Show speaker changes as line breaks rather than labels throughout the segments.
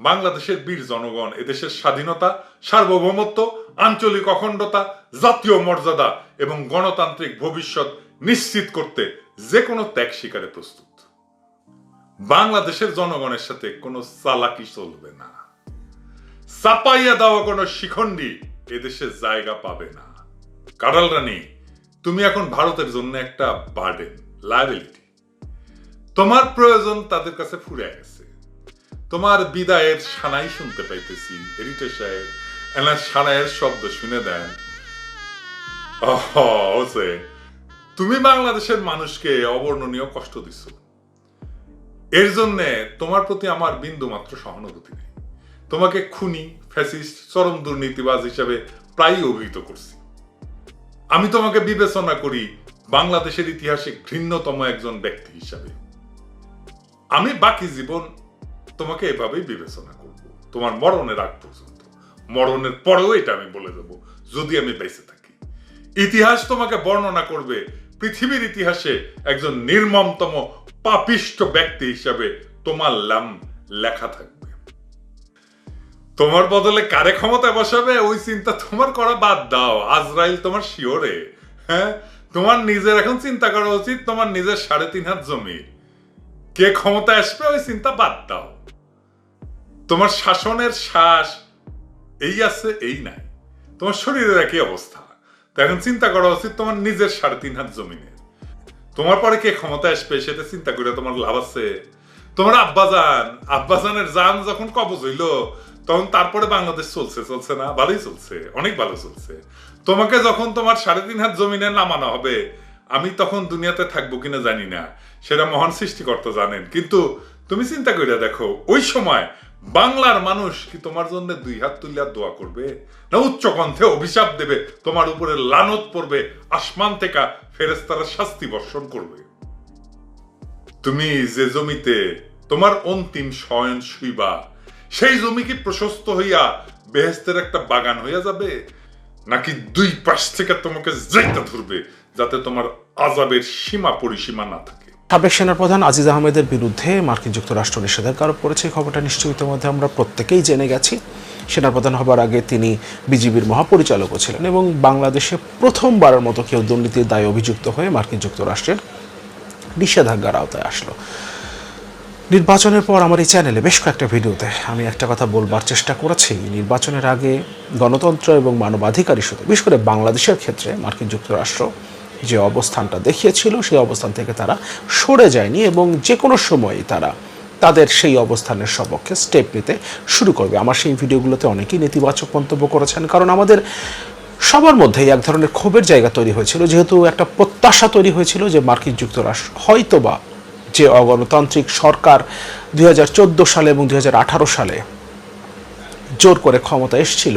বাংলাদেশের বীর জনগণ, এদেশের স্বাধীনতা, সার্বভৌমত্ব, আঞ্চলিক অখণ্ডতা, জাতীয় মর্যাদা এবং গণতান্ত্রিক ভবিষ্যৎ নিশ্চিত করতে যে কোনো ত্যাগ স্বীকারে প্রস্তুত। বাংলাদেশের জনগণের সাথে কোনো চালাকি চলবে না। চাপাইয়া দেওয়া কোনো শিখণ্ডী এদেশে জায়গা পাবে না। কারাল রানী, তুমি এখন ভারতের জন্য একটা বার্ডেন লায়াবিলিটি তোমার প্রয়োজন তাদের কাছে ফুরে গেছে। তোমার বিদায়ের সানাই শুনতে পাইতেছি। এরিটে সাহেব, এনার সানাইয়ের শব্দ শুনে দেন। তুমি বাংলাদেশের মানুষকে অবর্ণনীয় কষ্ট দিচ্ছ এর জন্যে তোমার প্রতি আমার বিন্দু মাত্র সহানুভূতি নেই। তোমাকে খুনি, ফ্যাসিস্ট, চরম দুর্নীতিবাজ হিসাবে প্রায়ই অভিহিত করছি। আমি তোমাকে বিবেচনা করি বাংলাদেশের ইতিহাসে ঘৃণ্যতম একজন ব্যক্তি হিসাবে। আমি বাকি জীবন তোমাকে এভাবেই বিবেচনা করব। তোমার মরণের আগ পর্যন্ত। মরণের পরেও এটা আমি বলে দেব, যদি আমি বেঁচে থাকি। ইতিহাস তোমাকে বর্ণনা করবে, পৃথিবীর ইতিহাসে একজন নির্মমতম পাপিষ্ট ব্যক্তি হিসাবে তোমার নাম লেখা থাকবে। তোমার বদলে কারে ক্ষমতা বসাবে? ওই চিন্তা তোমার করা বাদ দাও। আজরাইল তোমার শিওরে। হ্যাঁ? তোমার নিজের এখন চিন্তা করা উচিত, তোমার নিজের সাড়ে তিন হাত জমি। কে ক্ষমতা আসবে ওই চিন্তা বাদ দাও। তোমার শাসনের শ্বাস এই আছে, এই নাই। তোমার শরীরের একই অবস্থা। তো এখন চিন্তা করা উচিত তোমার নিজের সাড়ে তিন হাত জমিনের তোমার পরে কে ক্ষমতায় আসবে সেটা চিন্তা করে তোমার লাভ আছে। তোমার আব্বাজান, আব্বাজানের জান যখন কবজ হইল, তখন তারপরে বাংলাদেশ চলছে চলছে না? ভালোই চলছে, অনেক ভালো চলছে। তোমাকে যখন তোমার সাড়ে তিন হাত জমিনে নামানো হবে, আমি তখন দুনিয়াতে থাকব কিনা জানি না। সেটা মহান সৃষ্টিকর্তা জানেন। কিন্তু তুমি চিন্তা করে দেখো, ওই সময় বাংলার মানুষ কি তোমার জন্য দুই হাত তুলিয়া দোয়া করবে? না উচ্চ কণ্ঠে অভিশাপ দেবে, তোমার উপরে লানত পড়বে, আসমান থেকে ফেরেস্তারা শাস্তি বর্ষণ করবে। তুমি যে জমিতে তোমার অন্তিম শয়ন শুইবা, সেই জমি কি প্রশস্ত হইয়া বেহেস্তের একটা বাগান হইয়া যাবে? নাকি দুই পাশ থেকে তোমাকে যাইতে ধরবে, যাতে তোমার আজাবের সীমা পরিসীমা না থাকে?
সাবেক সেনাপ্রধান আজিজ আহমেদের বিরুদ্ধে মার্কিন যুক্তরাষ্ট্র নিষেধাজ্ঞা আরোপ করেছে। খবরটা নিশ্চয়ই ইতিমধ্যে আমরা প্রত্যেকেই জেনে গেছি। সেনাপ্রধান হবার আগে তিনি বিজিবির মহাপরিচালকও ছিলেন এবং বাংলাদেশে প্রথমবারের মতো কেউ দুর্নীতির দায়ে অভিযুক্ত হয়ে মার্কিন যুক্তরাষ্ট্রের নিষেধাজ্ঞার আওতায় আসলো। নির্বাচনের পর আমার এই চ্যানেলে বেশ কয়েকটা ভিডিওতে আমি একটা কথা বলবার চেষ্টা করেছি। নির্বাচনের আগে গণতন্ত্র এবং মানবাধিকার ইস্যুতে, বিশেষ করে বাংলাদেশের ক্ষেত্রে মার্কিন যুক্তরাষ্ট্র যে অবস্থানটা দেখিয়েছিল, সেই অবস্থান থেকে তারা সরে যায়নি এবং যে কোনো সময়ই তারা তাদের সেই অবস্থানের সপক্ষে স্টেপ নিতে শুরু করবে। আমার সেই ভিডিওগুলোতে অনেকেই নেতিবাচক মন্তব্য করেছেন, কারণ আমাদের সবার মধ্যেই এক ধরনের ক্ষোভের জায়গা তৈরি হয়েছিল, যেহেতু একটা প্রত্যাশা তৈরি হয়েছিল যে মার্কিন যুক্তরাষ্ট্র হয়তোবা যে অগণতান্ত্রিক সরকার দু হাজার চোদ্দ সালে এবং দু হাজার আঠারো সালে জোর করে ক্ষমতা এসেছিল,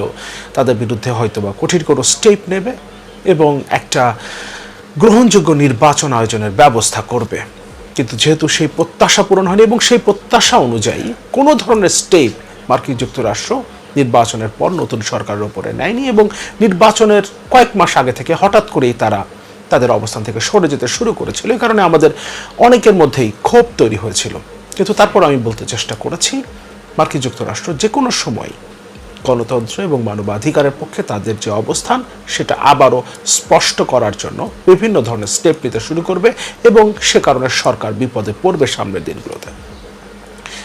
তাদের বিরুদ্ধে হয়তোবা কঠিন কোনো স্টেপ নেবে এবং একটা গ্রহণযোগ্য নির্বাচন আয়োজনের ব্যবস্থা করবে। কিন্তু যেহেতু সেই প্রত্যাশা পূরণ হয়নি এবং সেই প্রত্যাশা অনুযায়ী কোনো ধরনের স্টেপ মার্কিন যুক্তরাষ্ট্র নির্বাচনের পর নতুন সরকারের ওপরে নেয়নি এবং নির্বাচনের কয়েক মাস আগে থেকে হঠাৎ করেই তারা তাদের অবস্থান থেকে সরে যেতে শুরু করেছিল। এই কারণে আমাদের অনেকের মধ্যেই ক্ষোভ তৈরি হয়েছিল। কিন্তু তারপর আমি বলতে চেষ্টা করেছি, মার্কিন যুক্তরাষ্ট্র যে কোনো সময় গণতন্ত্র এবং মানবাধিকারের পক্ষে তাদের যে অবস্থান, সেটা আবারও স্পষ্ট করার জন্য বিভিন্ন ধরনের স্টেপ নিতে শুরু করবে এবং সে কারণে সরকার বিপদে পড়বে সামনের দিনগুলোতে।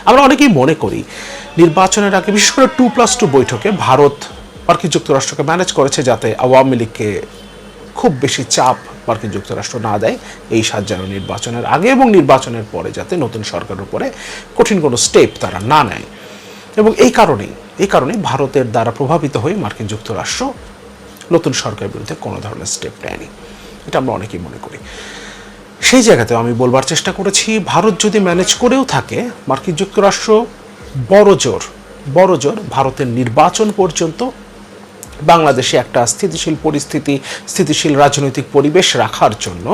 আমরা অনেকেই মনে করি, নির্বাচনের আগে বিশেষ করে টু প্লাস টু বৈঠকে ভারত মার্কিন যুক্তরাষ্ট্রকে ম্যানেজ করেছে যাতে আওয়ামী লীগকে খুব বেশি চাপ মার্কিন যুক্তরাষ্ট্র না দেয় এই সাত জানুয়ারি নির্বাচনের আগে এবং নির্বাচনের পরে যাতে নতুন সরকারের উপরে কঠিন কোনো স্টেপ তারা না নেয়। এবং এই কারণেই এই কারণে ভারতের দ্বারা প্রভাবিত হয়ে মার্কিন যুক্তরাষ্ট্র নতুন সরকারের বিরুদ্ধে কোনো ধরনের স্টেপ নেয়নি। এটা আমরা অনেকেই মনে করি। সেই জায়গাতে আমি বলবার চেষ্টা করেছি, ভারত যদি ম্যানেজ করেও থাকে, মার্কিন যুক্তরাষ্ট্র বড় জোর বড় জোর ভারতের নির্বাচন পর্যন্ত বাংলাদেশে একটা স্থিতিশীল পরিস্থিতি, স্থিতিশীল রাজনৈতিক পরিবেশ রাখার জন্য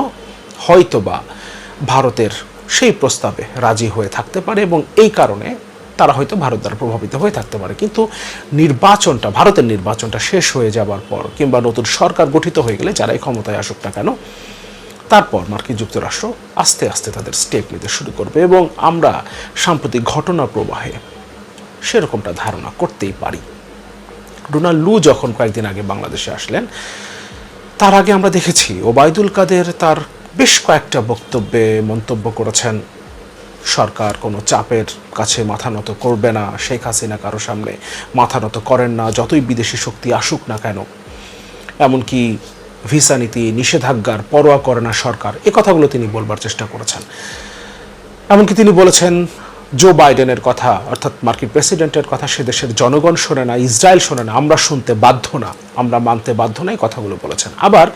হয়তোবা ভারতের সেই প্রস্তাবে রাজি হয়ে থাকতে পারে এবং এই কারণে তারা হয়তো ভারত দ্বারা প্রভাবিত হয়ে থাকতে পারে। কিন্তু নির্বাচনটা, ভারতের নির্বাচনটা শেষ হয়ে যাবার পর কিংবা নতুন সরকার গঠিত হয়ে গেলে যারাই ক্ষমতায় আসুক না কেন, তারপর মার্কিন যুক্তরাষ্ট্র আস্তে আস্তে তাদের স্টেপ নিতে শুরু করবে এবং আমরা সাম্প্রতিক ঘটনা প্রবাহে সেরকমটা ধারণা করতেই পারি। ডোনাল্ড লু যখন কয়েকদিন আগে বাংলাদেশে আসলেন, তার আগে আমরা দেখেছি ওবায়দুল কাদের তার বেশ কয়েকটা বক্তব্যে, মন্তব্য করেছেন সরকার কোনো চাপের কাছে মাথা নত করবে না। শেখ হাসিনা কারও সামনে মাথা নত করেন না, যতই বিদেশি শক্তি আসুক না কেন। এমনকি ভিসা নীতি, নিষেধাজ্ঞার পরোয়া করে না সরকার, এ কথাগুলো তিনি বলবার চেষ্টা করেছেন। এমনকি তিনি বলেছেন, জো বাইডেনের কথা, অর্থাৎ মার্কিন প্রেসিডেন্টের কথা সে দেশের জনগণ শোনে না, ইসরায়েল শোনে না, আমরা শুনতে বাধ্য না, আমরা মানতে বাধ্য না, এই কথাগুলো বলেছেন। আবার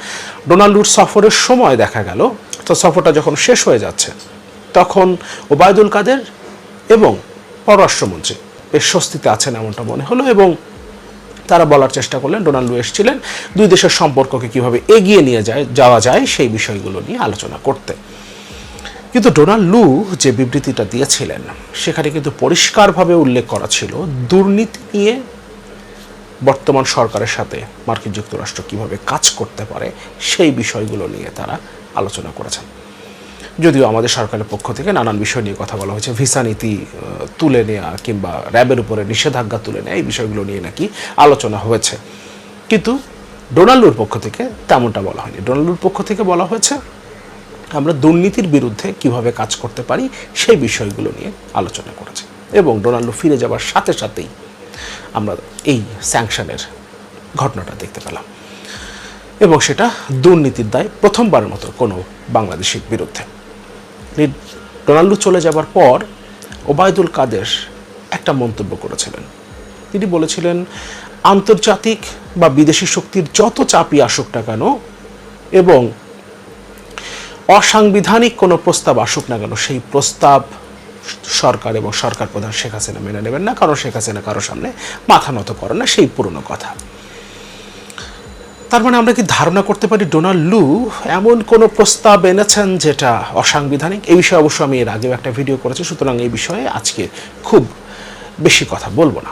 ডোনাল্ডুর সফরের সময় দেখা গেল, তো সফরটা যখন শেষ হয়ে যাচ্ছে তখন ওবায়দুল কাদের এবং পররাষ্ট্রমন্ত্রী বেশ স্বস্তিতে আছেন এমনটা মনে হলো এবং তারা বলার চেষ্টা করলেন, ডোনাল্ডু এসেছিলেন দুই দেশের সম্পর্ককে কীভাবে এগিয়ে নিয়ে যায়, যাওয়া যায় সেই বিষয়গুলো নিয়ে আলোচনা করতে। কিন্তু ডোনাল্ড লু যে বিবৃতিটা দিয়েছিলেন, সেখানে কিন্তু পরিষ্কারভাবে উল্লেখ করা ছিল দুর্নীতি নিয়ে বর্তমান সরকারের সাথে মার্কিন যুক্তরাষ্ট্র কীভাবে কাজ করতে পারে, সেই বিষয়গুলো নিয়ে তারা আলোচনা করেছেন। যদিও আমাদের সরকারের পক্ষ থেকে নানান বিষয় নিয়ে কথা বলা হয়েছে। ভিসা নীতি তুলে নেওয়া কিংবা র্যাবের উপরে নিষেধাজ্ঞা তুলে নেওয়া এই বিষয়গুলো নিয়ে নাকি আলোচনা হয়েছে। কিন্তু ডোনাল্ডোর পক্ষ থেকে তেমনটা বলা হয়নি। ডোনাল্ডোর পক্ষ থেকে বলা হয়েছে, আমরা দুর্নীতির বিরুদ্ধে কীভাবে কাজ করতে পারি সেই বিষয়গুলো নিয়ে আলোচনা করেছে। এবং ডোনাল্ডো ফিরে যাবার সাথে সাথেই আমরা এই স্যাংশনের ঘটনাটা দেখতে পেলাম। এবং সেটা দুর্নীতির দায় প্রথমবারের মতো কোনো বাংলাদেশের বিরুদ্ধে। ডোনাল্ডো চলে যাবার পর ওবায়দুল কাদের একটা মন্তব্য করেছিলেন। তিনি বলেছিলেন, আন্তর্জাতিক বা বিদেশি শক্তির যত চাপই আসুক না কেন এবং অসাংবিধানিক কোনো প্রস্তাব আসুক না কেন, সেই প্রস্তাব সরকার এবং সরকার প্রধান শেখ হাসিনা মেনে নেবেন না, কারণ শেখ হাসিনা কারও সামনে মাথা নত করে না, সেই পুরনো কথা। তার মানে আমরা কি ধারণা করতে পারি ডোনাল্ড লু এমন কোনো প্রস্তাব এনেছেন যেটা অসাংবিধানিক? এই বিষয়ে অবশ্য আমি এর আগেও একটা ভিডিও করেছি, সুতরাং এই বিষয়ে আজকে খুব বেশি কথা বলব না।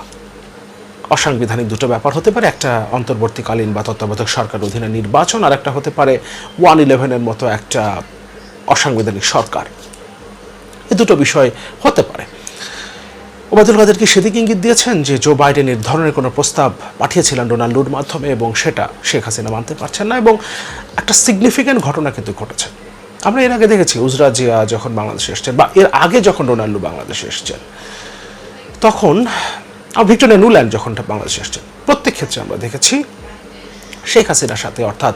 অসাংবিধানিক দুটো ব্যাপার হতে পারে, একটা অন্তর্বর্তীকালীন বা তত্ত্বাবধায়ক সরকার অধীনে নির্বাচন, আর একটা হতে পারে ওয়ান ইলেভেনের মতো একটা অসাংবিধানিক সরকার। এ দুটো বিষয় হতে পারে। ওবায়দুল কাদের কি সেদিকে ইঙ্গিত দিয়েছেন যে জো বাইডেন ধরনের কোনো প্রস্তাব পাঠিয়েছিলেন ডোনাল্ডুর মাধ্যমে এবং সেটা শেখ হাসিনা মানতে পারছেন না এবং একটা সিগনিফিক্যান্ট ঘটনা কিন্তু ঘটেছে। আমরা এর আগে দেখেছি উজরা জিয়া যখন বাংলাদেশে এসছেন বা এর আগে যখন ডোনাল্ডু বাংলাদেশে এসছেন, তখন ভিক্টোরিয়া নুল্যান্ড যখন বাংলাদেশে এসছেন, প্রত্যেক ক্ষেত্রে আমরা দেখেছি শেখ হাসিনার সাথে অর্থাৎ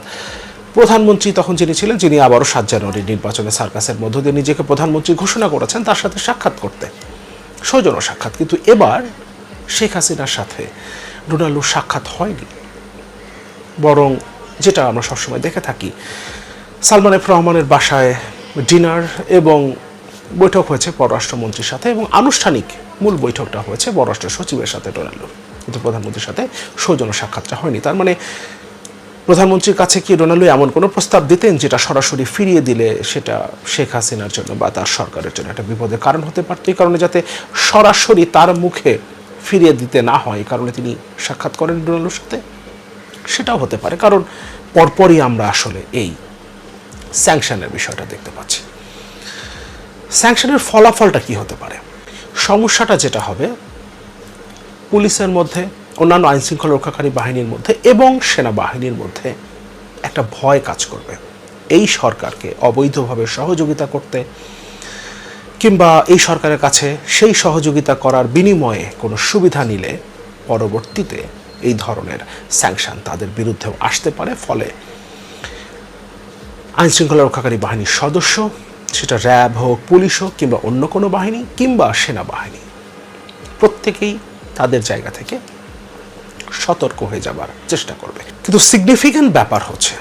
প্রধানমন্ত্রী তখন যিনি ছিলেন, যিনি আবারও সাত জানুয়ারি নির্বাচনে সার্কাসের মধ্য দিয়ে নিজেকে প্রধানমন্ত্রী ঘোষণা করেছেন, তার সাথে সাক্ষাৎ করতে। সৌজন্য সাক্ষাৎ। কিন্তু এবার শেখ হাসিনার সাথে ডোনাল্ডোর সাক্ষাৎ হয়নি। বরং যেটা আমরা সবসময় দেখে থাকি, সালমান এফ রহমানের বাসায় ডিনার এবং বৈঠক হয়েছে পররাষ্ট্রমন্ত্রীর সাথে এবং আনুষ্ঠানিক মূল বৈঠকটা হয়েছে পররাষ্ট্র সচিবের সাথে ডোনাল্ডোর কিন্তু প্রধানমন্ত্রীর সাথে সৌজন্য সাক্ষাৎটা হয়নি। তার মানে প্রধানমন্ত্রীর কাছে কি ডোনাল্ডো এমন কোনো প্রস্তাব দিতেন যেটা সরাসরি ফিরিয়ে দিলে সেটা শেখ হাসিনার জন্য বা তার সরকারের জন্য একটা বিপদের কারণ হতে পারত? এই কারণে যাতে সরাসরি তার মুখে ফিরিয়ে দিতে না হয় কারণে তিনি সাক্ষাৎ করেন ডোনাল্ডোর সাথে? সেটাও হতে পারে, কারণ পরপরই আমরা আসলে এই স্যাংশনের বিষয়টা দেখতে পাচ্ছি। স্যাংশনের ফলাফলটা কি হতে পারে? সমস্যাটা যেটা হবে, পুলিশের মধ্যে অন্যান্য আইন শৃঙ্খলা রক্ষাকারী বাহিনীর মধ্যে এবং সেনাবাহিনীর মধ্যে একটা ভয় কাজ করবে। এই সরকারকে অবৈধভাবে সহযোগিতা করতে কিংবা এই সরকারের কাছে সেই সহযোগিতা করার বিনিময়ে কোনো সুবিধা নিলে পরবর্তীতে এই ধরনের স্যাংশন তাদের বিরুদ্ধেও আসতে পারে। ফলে আইন শৃঙ্খলা রক্ষাকারী বাহিনীর সদস্য, সেটা র্যাব হোক, পুলিশ হোক কিংবা অন্য কোনো বাহিনী কিংবা সেনাবাহিনী, প্রত্যেকেই তাদের জায়গা থেকে সতর্ক হয়ে যাবার চেষ্টা করবে। কিন্তু সিগনিফিক্যান্ট ব্যাপার হচ্ছে,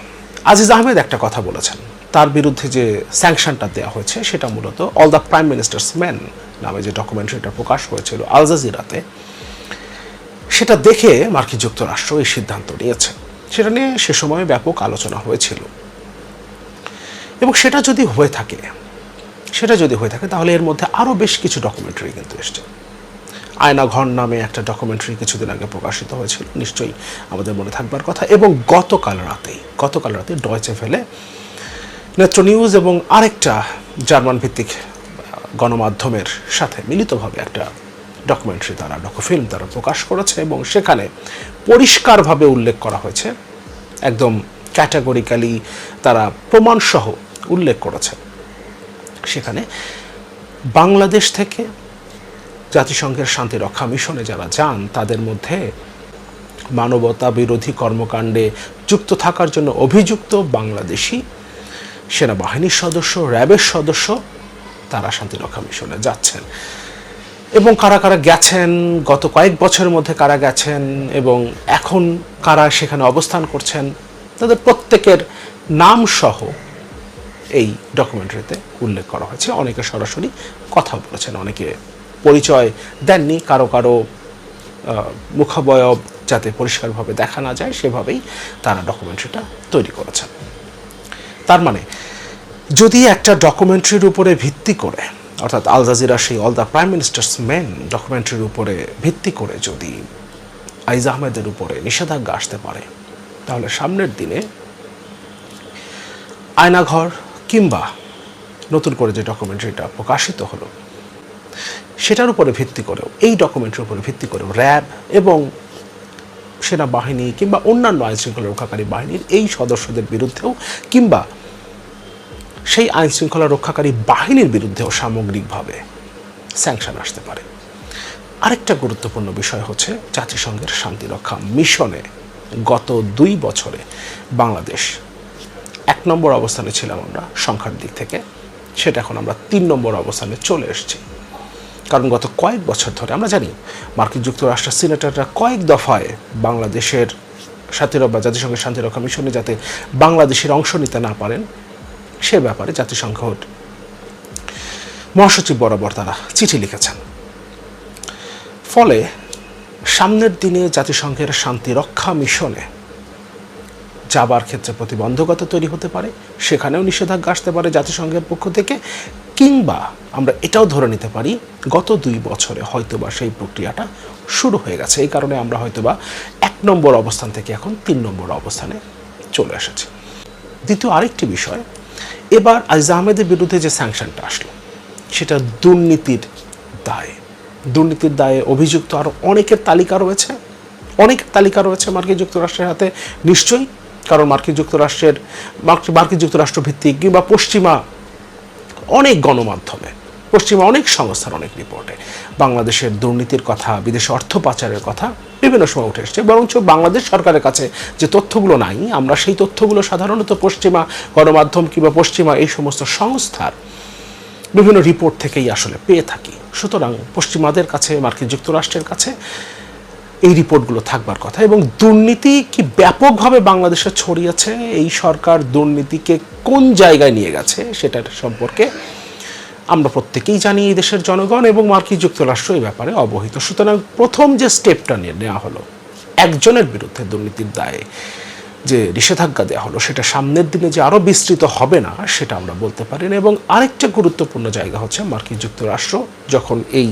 আজিজ আহমেদ একটা কথা বলেছেন। তার বিরুদ্ধে যে স্যাংশনটা দেওয়া হয়েছে, সেটা মূলত all the prime minister's man নামে যে ডকুমেন্টারিটা প্রকাশ হয়েছিল আল জাজিরাতে, সেটা দেখে মার্কিন যুক্তরাষ্ট্র এই সিদ্ধান্ত নিয়েছে। সেটা নিয়ে সে সময় ব্যাপক আলোচনা হয়েছিল। এবং সেটা যদি হয়ে থাকে, সেটা যদি হয়ে থাকে, তাহলে এর মধ্যে আরও বেশ কিছু ডকুমেন্টারি কিন্তু এসছে। আয়না ঘর নামে একটা ডকুমেন্টারি কিছুদিন আগে প্রকাশিত হয়েছিল। নিশ্চয়ই আমাদের মনে থাকবার কথা। এবং গতকাল রাতেই গতকাল রাতে ডয়চে ফেলে নেত্র নিউজ এবং আরেকটা জার্মান ভিত্তিক গণমাধ্যমের সাথে মিলিতভাবে একটা ডকুমেন্টারি তারা ডকুফিল্ম তারা প্রকাশ করেছে এবং সেখানে পরিষ্কারভাবে উল্লেখ করা হয়েছে। একদম ক্যাটাগরিক্যালি তারা প্রমাণসহ উল্লেখ করেছে। সেখানে বাংলাদেশ থেকে জাতিসংঘের শান্তি রক্ষা মিশনে যারা যান, তাদের মধ্যে মানবতা বিরোধী কর্মকাণ্ডে যুক্ত থাকার জন্য অভিযুক্ত বাংলাদেশি সেনাবাহিনীর সদস্য, র্যাবের সদস্য, তারা শান্তিরক্ষা মিশনে যাচ্ছেন। এবং কারা কারা গেছেন, গত কয়েক বছরের মধ্যে কারা গেছেন এবং এখন কারা সেখানে অবস্থান করছেন, তাদের প্রত্যেকের নাম সহ এই ডকুমেন্টারিতে উল্লেখ করা হয়েছে। অনেকে সরাসরি কথা বলেছেন, অনেকে পরিচয় দেননি, কারও কারও মুখাবয়ব যাতে পরিষ্কারভাবে দেখা না যায়, সেভাবেই তারা ডকুমেন্টারিটা তৈরি করেছেন। তার মানে যদি একটা ডকুমেন্টারির উপরে ভিত্তি করে, অর্থাৎ আল জাজিরা সেই all the prime minister's men ডকুমেন্টারির উপরে ভিত্তি করে যদি আইজ আহমেদের উপরে নিষেধাজ্ঞা আসতে পারে, তাহলে সামনের দিনে আয়নাঘর কিংবা নতুন করে যে ডকুমেন্টারিটা প্রকাশিত হলো সেটার উপরে ভিত্তি করেও, এই ডকুমেন্টের উপরে ভিত্তি করেও র্যাব এবং সেনাবাহিনী কিংবা অন্যান্য আইন শৃঙ্খলা রক্ষাকারী বাহিনীর এই সদস্যদের বিরুদ্ধেও কিংবা সেই আইন শৃঙ্খলা রক্ষাকারী বাহিনীর বিরুদ্ধেও সামগ্রিকভাবে স্যাংশন আসতে পারে। আরেকটা গুরুত্বপূর্ণ বিষয় হচ্ছে জাতিসংঘের শান্তিরক্ষা মিশনে গত দুই বছরে বাংলাদেশ এক নম্বর অবস্থানে ছিলাম আমরা সংখ্যার দিক থেকে, সেটা এখন আমরা তিন নম্বর অবস্থানে চলে এসেছি। কারণ গত কয়েক বছর ধরে, আমরা জানি মার্কিন যুক্তরাষ্ট্রের সিনেটররা কয়েক দফায় বাংলাদেশের সাথে বা জাতিসংঘের শান্তিরক্ষা মিশনে যাতে বাংলাদেশের অংশ নিতে না পারেন, সে ব্যাপারে জাতিসংঘর মহাসচিব বরাবর তারা চিঠি লিখেছেন। ফলে সামনের দিনে জাতিসংঘের শান্তিরক্ষা মিশনে যাবার ক্ষেত্রে প্রতিবন্ধকতা তৈরি হতে পারে, সেখানেও নিষেধাজ্ঞা আসতে পারে জাতিসংঘের পক্ষ থেকে। কিংবা আমরা এটাও ধরে নিতে পারি, গত দুই বছরে হয়তোবা সেই প্রক্রিয়াটা শুরু হয়ে গেছে। এই কারণে আমরা হয়তোবা এক নম্বর অবস্থান থেকে এখন তিন নম্বর অবস্থানে চলে এসেছি। দ্বিতীয় আরেকটি বিষয়, এবার আইজ আহমেদের বিরুদ্ধে যে স্যাংশনটা আসলো, সেটা দুর্নীতির দায়ে। দুর্নীতির দায়ে অভিযুক্ত আরও অনেকের তালিকা রয়েছে অনেক তালিকা রয়েছে মার্কিন যুক্তরাষ্ট্রের হাতে, নিশ্চয়ই। কারণ মার্কিন যুক্তরাষ্ট্রের, মার্কিন যুক্তরাষ্ট্র ভিত্তিক কিংবা পশ্চিমা অনেক গণমাধ্যমে, পশ্চিমা অনেক সংস্থার অনেক রিপোর্টে বাংলাদেশের দুর্নীতির কথা, বিদেশে অর্থ পাচারের কথা বিভিন্ন সময় উঠে এসছে। বরঞ্চ বাংলাদেশ সরকারের কাছে যে তথ্যগুলো নাই, আমরা সেই তথ্যগুলো সাধারণত পশ্চিমা গণমাধ্যম কিংবা পশ্চিমা এই সমস্ত সংস্থার বিভিন্ন রিপোর্ট থেকেই আসলে পেয়ে থাকি। সুতরাং পশ্চিমাদের কাছে, মার্কিন যুক্তরাষ্ট্রের কাছে এই রিপোর্টগুলো থাকবার কথা এবং দুর্নীতি কি ব্যাপকভাবে বাংলাদেশে ছড়িয়েছে? এই সরকার দুর্নীতিকে কোন জায়গায় নিয়ে গেছে সেটার সম্পর্কে আমরা প্রত্যেকেই জানি এই দেশের জনগণ এবং মার্কিন যুক্তরাষ্ট্র এই ব্যাপারে অবহিত। সুতরাং প্রথম যে স্টেপটা নিয়ে নেওয়া হলো, একজনের বিরুদ্ধে দুর্নীতির দায়ে যে নিষেধাজ্ঞা দেওয়া হলো, সেটা সামনের দিনে যে আরও বিস্তৃত হবে না, সেটা আমরা বলতে পারি না। এবং আরেকটা গুরুত্বপূর্ণ জায়গা হচ্ছে মার্কিন যুক্তরাষ্ট্র যখন এই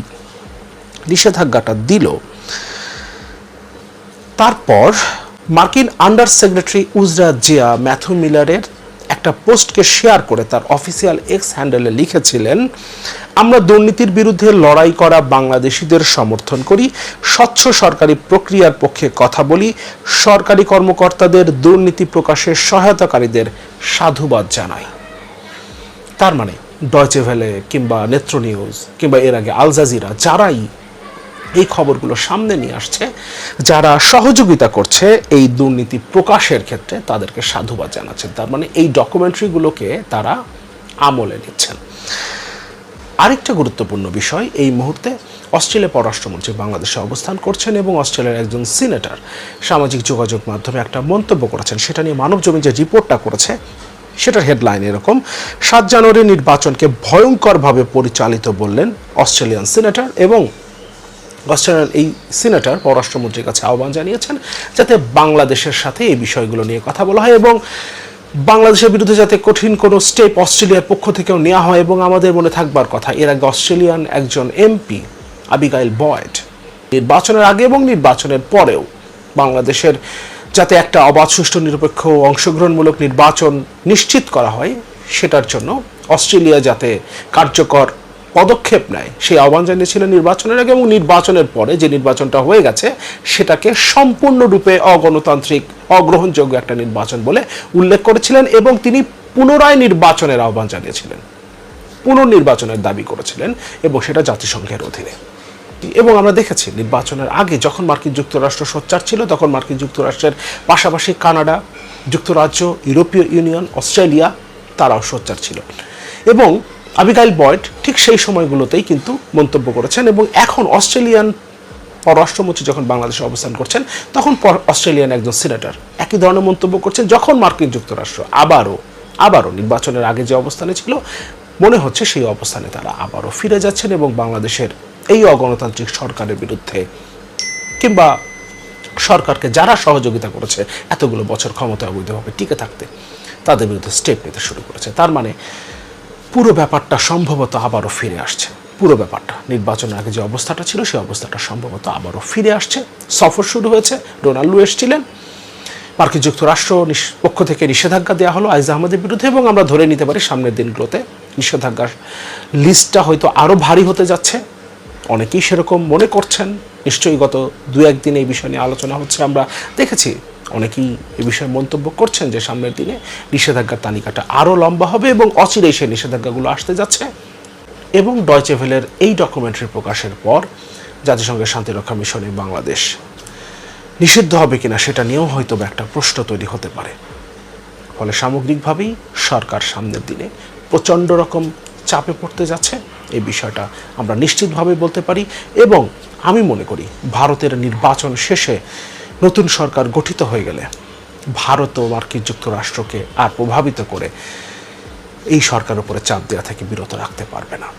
নিষেধাজ্ঞাটা দিল তারপর মার্কিন under secretary Uzra Zeya Matthew মিলারের একটা পোস্টকে শেয়ার করে তার অফিসিয়াল এক্স হ্যান্ডেলে লিখেছিলেন, আমরা দুর্নীতির বিরুদ্ধে লড়াই করা বাংলাদেশিদের সমর্থন করি, স্বচ্ছ সরকারি প্রক্রিয়ার পক্ষে কথা বলি, সরকারি কর্মকর্তাদের দুর্নীতি প্রকাশে সহায়তাকারীদের সাধুবাদ জানাই। তার মানে ডয়চে ভ্যালে কিংবা নেত্র নিউজ কিংবা এর আগে আল জাজিরা যারাই এই খবরগুলো সামনে নিয়ে আসছে, যারা সহযোগিতা করছে এই দুর্নীতি প্রকাশের ক্ষেত্রে তাদেরকে সাধুবাদ জানাচ্ছেন। তার মানে এই ডকুমেন্টারিগুলোকে তারা আমলে নিচ্ছেন। আরেকটা গুরুত্বপূর্ণ বিষয়, এই মুহূর্তে অস্ট্রেলিয়া পররাষ্ট্রমন্ত্রী বাংলাদেশে অবস্থান করছেন এবং অস্ট্রেলিয়ার একজন সিনেটর সামাজিক যোগাযোগ মাধ্যমে একটা মন্তব্য করেছেন। সেটা নিয়ে মানবজমিন যে রিপোর্টটা করেছে, সেটার হেডলাইন এরকম, সাত জানুয়ারি নির্বাচনকে ভয়ঙ্করভাবে পরিচালিত বললেন অস্ট্রেলিয়ান সিনেটর এবং অস্ট্রেলিয়ান এই সিনেটর পররাষ্ট্রমন্ত্রীর কাছে আহ্বান জানিয়েছেন যাতে বাংলাদেশের সাথে এই বিষয়গুলো নিয়ে কথা বলা হয় এবং বাংলাদেশের বিরুদ্ধে যাতে কঠিন কোনো স্টেপ অস্ট্রেলিয়ার পক্ষ থেকেও নেওয়া হয় এবং আমাদের মনে থাকবার কথা। এর আগে অস্ট্রেলিয়ান একজন এমপি আবিগাইল বয়েড নির্বাচনের আগে এবং নির্বাচনের পরেও বাংলাদেশের যাতে একটা অবাধ, সুষ্ঠু, নিরপেক্ষ, অংশগ্রহণমূলক নির্বাচন নিশ্চিত করা হয়, সেটার জন্য অস্ট্রেলিয়া যাতে কার্যকর পদক্ষেপ নেয়। সেই আহ্বান জানিয়েছিলেন নির্বাচনের আগে এবং নির্বাচনের পরে যে নির্বাচনটা হয়ে গেছে, সেটাকে সম্পূর্ণরূপে অগণতান্ত্রিক, অগ্রহণযোগ্য একটা নির্বাচন বলে উল্লেখ করেছিলেন এবং তিনি পুনরায় নির্বাচনের আহ্বান জানিয়েছিলেন। পুনর্নির্বাচনের দাবি করেছিলেন এবং সেটা জাতিসংঘের অধীনে। এবং আমরা দেখেছি নির্বাচনের আগে যখন মার্কিন যুক্তরাষ্ট্র সোচ্চার ছিল, তখন মার্কিন যুক্তরাষ্ট্রের পাশাপাশি কানাডা, যুক্তরাজ্য, ইউরোপীয় ইউনিয়ন, অস্ট্রেলিয়া, তারাও সোচ্চার ছিল। এবং আবিগাইল বয়েড ঠিক সেই সময়গুলোতেই কিন্তু মন্তব্য করেছেন এবং এখন অস্ট্রেলিয়ান পররাষ্ট্রমন্ত্রী যখন বাংলাদেশে অবস্থান করছেন, তখন অস্ট্রেলিয়ান একজন সিনেটর একই ধরনের মন্তব্য করছেন যখন মার্কিন যুক্তরাষ্ট্র আবারও আবারও নির্বাচনের আগে যে অবস্থানে ছিল, মনে হচ্ছে সেই অবস্থানে তারা আবারও ফিরে যাচ্ছেন এবং বাংলাদেশের এই অগণতান্ত্রিক সরকারের বিরুদ্ধে কিংবা সরকারকে যারা সহযোগিতা করেছে এতগুলো বছর ক্ষমতায় অবৈধভাবে টিকে থাকতে তাদের বিরুদ্ধে স্টেপ নিতে শুরু করেছে। তার মানে পুরো ব্যাপারটা সম্ভবত আবারও ফিরে আসছে। পুরো ব্যাপারটা, নির্বাচনের আগে যে অবস্থাটা ছিল, সেই অবস্থাটা সম্ভবত আবারও ফিরে আসছে। সফর শুরু হয়েছে ডোনাল্ডু এসেছিলেন। মার্কিন যুক্তরাষ্ট্র পক্ষ থেকে নিষেধাজ্ঞা দেওয়া হলো আইজ আহমদের বিরুদ্ধে এবং আমরা ধরে নিতে পারি সামনের দিনগুলোতে নিষেধাজ্ঞার লিস্টটা হয়তো আরও ভারী হতে যাচ্ছে। অনেকেই সেরকম মনে করছেন। নিশ্চয়ই গত দু একদিন এই বিষয় নিয়ে আলোচনা হচ্ছে। আমরা দেখেছি অনেকেই এ বিষয়ে মন্তব্য করছেন যে সামনের দিনে নিষেধাজ্ঞার তালিকাটা আরও লম্বা হবে এবং অচিরেই সেই নিষেধাজ্ঞাগুলো আসতে যাচ্ছে। এবং ডয়চেভেলের এই ডকুমেন্টারি প্রকাশের পর জাতিসংঘের শান্তিরক্ষা মিশনে বাংলাদেশ নিষিদ্ধ হবে কিনা সেটা নিয়েও হয়তো একটা প্রশ্ন তৈরি হতে পারে। ফলে সামগ্রিকভাবেই সরকার সামনের দিনে প্রচণ্ড রকম চাপে পড়তে যাচ্ছে। এই বিষয়টা আমরা নিশ্চিতভাবে বলতে পারি এবং আমি মনে করি ভারতের নির্বাচন শেষে নতুন সরকার গঠিত হয়ে গেলে ভারত ও মার্কিন যুক্তরাষ্ট্রকে আর প্রভাবিত করে এই সরকার উপরে চাপ দেওয়া থেকে বিরত রাখতে পারবে না।